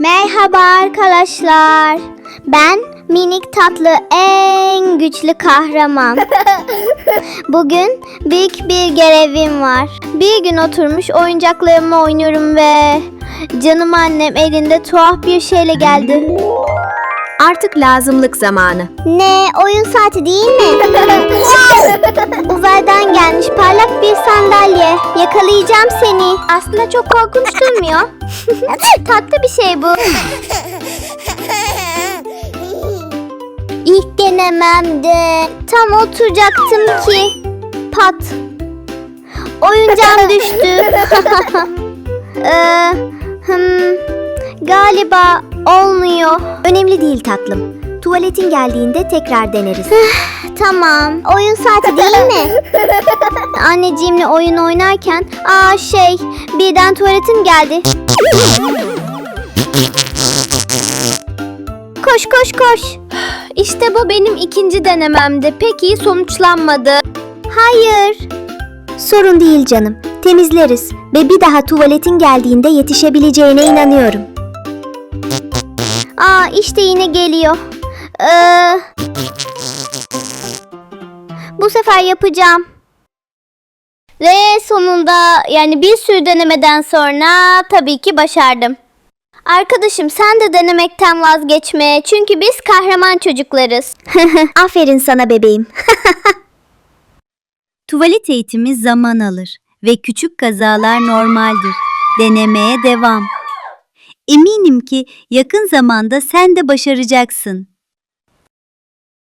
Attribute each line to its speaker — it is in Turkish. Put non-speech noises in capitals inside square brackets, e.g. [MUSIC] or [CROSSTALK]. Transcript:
Speaker 1: Merhaba arkadaşlar. Ben minik tatlı en güçlü kahraman. [LAUGHS] Bugün büyük bir görevim var. Bir gün oturmuş oyuncaklarımla oynuyorum ve canım annem elinde tuhaf bir şeyle geldi.
Speaker 2: Artık lazımlık zamanı.
Speaker 1: Ne oyun saati değil mi? [LAUGHS] Uzaydan gelmiş parlak bir sandalye. Yakalayacağım seni. Aslında çok korkunç durmuyor. [LAUGHS] Tatlı bir şey bu. İlk denememde tam oturacaktım ki pat. Oyuncağım [LAUGHS] düştü. [LAUGHS] Galiba olmuyor.
Speaker 2: Önemli değil tatlım. Tuvaletin geldiğinde tekrar deneriz.
Speaker 1: Tamam. Oyun saati değil mi? [LAUGHS] Anneciğimle oyun oynarken aa şey birden tuvaletim geldi. Koş koş koş. İşte bu benim ikinci denememdi. Pek iyi sonuçlanmadı. Hayır.
Speaker 2: Sorun değil canım. Temizleriz ve bir daha tuvaletin geldiğinde yetişebileceğine inanıyorum.
Speaker 1: Aa işte yine geliyor. Ee, bu sefer yapacağım. Ve sonunda yani bir sürü denemeden sonra tabii ki başardım. Arkadaşım sen de denemekten vazgeçme. Çünkü biz kahraman çocuklarız. [LAUGHS]
Speaker 2: Aferin sana bebeğim. [LAUGHS]
Speaker 3: Tuvalet eğitimi zaman alır ve küçük kazalar normaldir. Denemeye devam. Eminim ki yakın zamanda sen de başaracaksın.